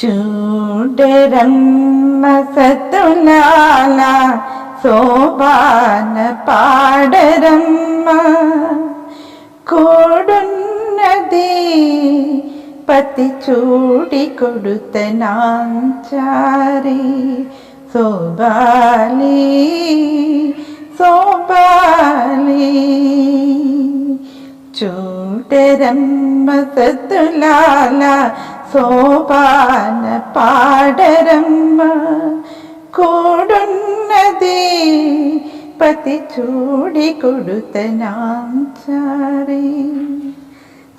ചൂടരമ്മ സത്തുലാല സോപാന പാടരമ്മ. കൂടുന്നതേ പത്തി ചൂടിക്കൊടുത്ത നാഞ്ചാരി. സോബാലി സോബാലി ചൂടരമ്മ സത്തുലാല സോപാന പാടരമ്മ കൂടുന്നതി പതി ചൂടി കൊടുത്ത നാം ചാറി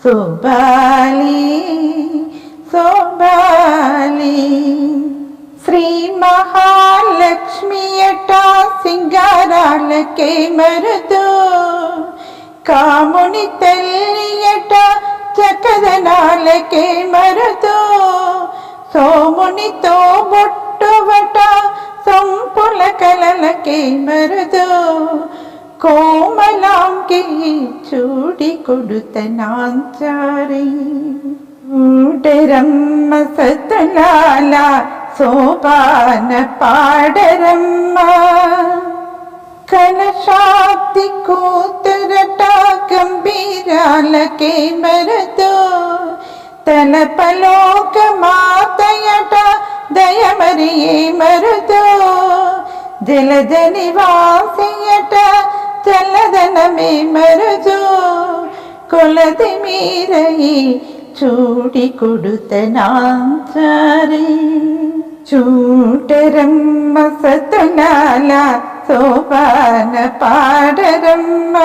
സോബാലി സോബാലി ശ്രീ മഹാലക്ഷ്മിയട്ട സിംഗാരാലക്കെ മരുതു കാമുണി തല്ലിയട്ട ಚಕದನಾಲಕೆ ಮರದು ಸೋಮುನಿ ತೋ ಬೊಟ್ಟುವಟ ಸಂಪುಲ ಕಲಲಕೆ ಮರದು ಕೋಮಲಾಂಗಿ ಚೂಡಿ ಕೊಡುತ್ತ ನಾಂಚಾರಿ ഊടരമ്മ സത്തലാല സോപാന പാടരമ്മ കലശാബ്ദി കൂത്തുരട്ട కెరటాలకే మరతో తలపలోక మాతయట దయమరియే మరుతో జలదని వాసియట చల్లదనమే మరుతో కొలది మీరయి చూడి కొడుతనాచారి చూటరమ్మ సతునాల సోపాన పాడరమ్మ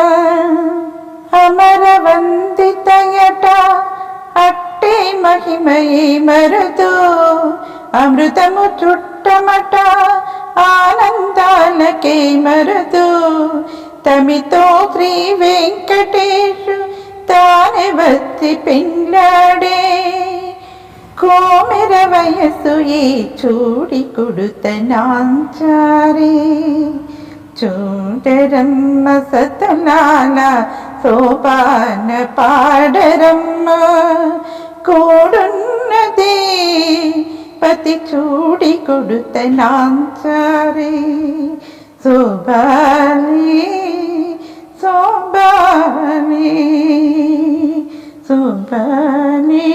వందితయట అట్టే మహిమయి మరుదు అమృతము చుట్టమట ఆనందాలకే మరుదు తమితో శ్రీ వెంకటేశు తానే వచ్చి పిండాడే కోమెర వయసు ఈ చూడి కొడుత నాంచారే చూడరమ్మ సతనాల സോപാന പാടരമ്മ കൂടുന്നതേ പതി ചൂടി കൊടുത്ത നാഞ്ചാറി സോബാലി സോബാലി സോബാലി